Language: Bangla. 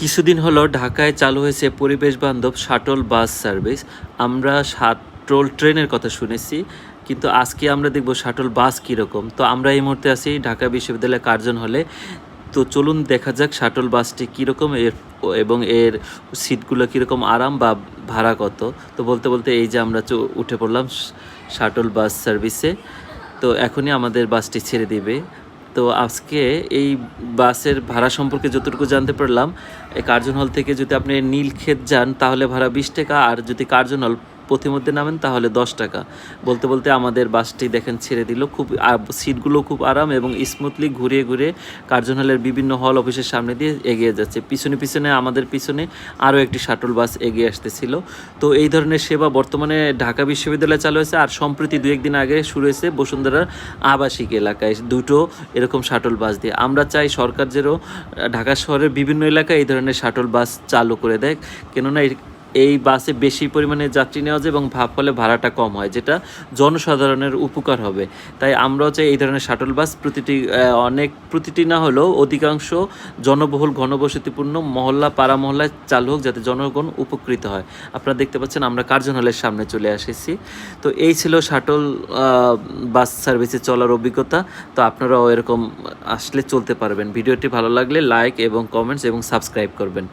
কিছুদিন হলো ঢাকায় চালু হয়েছে পরিবেশ বান্ধব শাটল বাস সার্ভিস। আমরা শাটল ট্রেনের কথা শুনেছি, কিন্তু আজকে আমরা দেখব শাটল বাস কীরকম। তো আমরা এই মুহূর্তে আছি ঢাকা বিশ্ববিদ্যালয় কার্জন হলে। তো চলুন দেখা যাক শাটল বাসটি কীরকম, এর এবং এর সিটগুলো কীরকম, আরাম বা ভাড়া কত। তো বলতে বলতে এই যে আমরা উঠে পড়লাম শাটল বাস সার্ভিসে। তো এখনই আমাদের বাসটি ছেড়ে দিবে। তো আজকে এই বাসের ভাড়া সম্পর্কে যতটুকু জানতে পারলাম কার্জন হল থেকে যদি আপনি নীলক্ষেত যান, তাহলে ভাড়া বিশ টাকা, আর যদি কার্জন হল পথিমধ্যে নামেন তাহলে দশ টাকা। বলতে বলতে আমাদের বাসটি দেখেন ছেড়ে দিল। খুব সিটগুলো খুব আরাম এবং স্মুথলি ঘুরিয়ে ঘুরিয়ে কার্জন হলের বিভিন্ন হল অফিসের সামনে দিয়ে এগিয়ে যাচ্ছে। পিছনে পিছনে আমাদের পিছনে আরও একটি শাটল বাস এগিয়ে আসতেছিল। তো এই ধরনের সেবা বর্তমানে ঢাকা বিশ্ববিদ্যালয়ে চালু হয়েছে। আর সম্প্রতি দু একদিন আগে শুরু হয়েছে বসুন্ধরার আবাসিক এলাকায় দুটো এরকম শাটল বাস দিয়ে। আমরা চাই সরকার আহ, ঢাকা শহরের বিভিন্ন এলাকায় এই ধরনের শাটল বাস চালু করে দেয়। কেননা এই বাসে বেশি পরিমাণে যাত্রী নেওয়া যায় এবং ভাব ফলে ভাড়াটা কম হয়, যেটা জনসাধারণের উপকার হবে। তাই আমরাও চাই এই ধরনের শাটল বাস প্রতিটি অনেক প্রতিটি না হলেও অধিকাংশ জনবহুল, ঘনবসতিপূর্ণ মহল্লা, পাড়া মহল্লায় চালু হোক, যাতে জনগণ উপকৃত হয়। আপনারা দেখতে পাচ্ছেন আমরা কার্জন হলের সামনে চলে এসেছি। তো এই ছিল শাটল বাস সার্ভিসে চলার অভিজ্ঞতা। তো আপনারাও এরকম আসলে চলতে পারবেন। ভিডিওটি ভালো লাগলে লাইক এবং কমেন্টস এবং সাবস্ক্রাইব করবেন।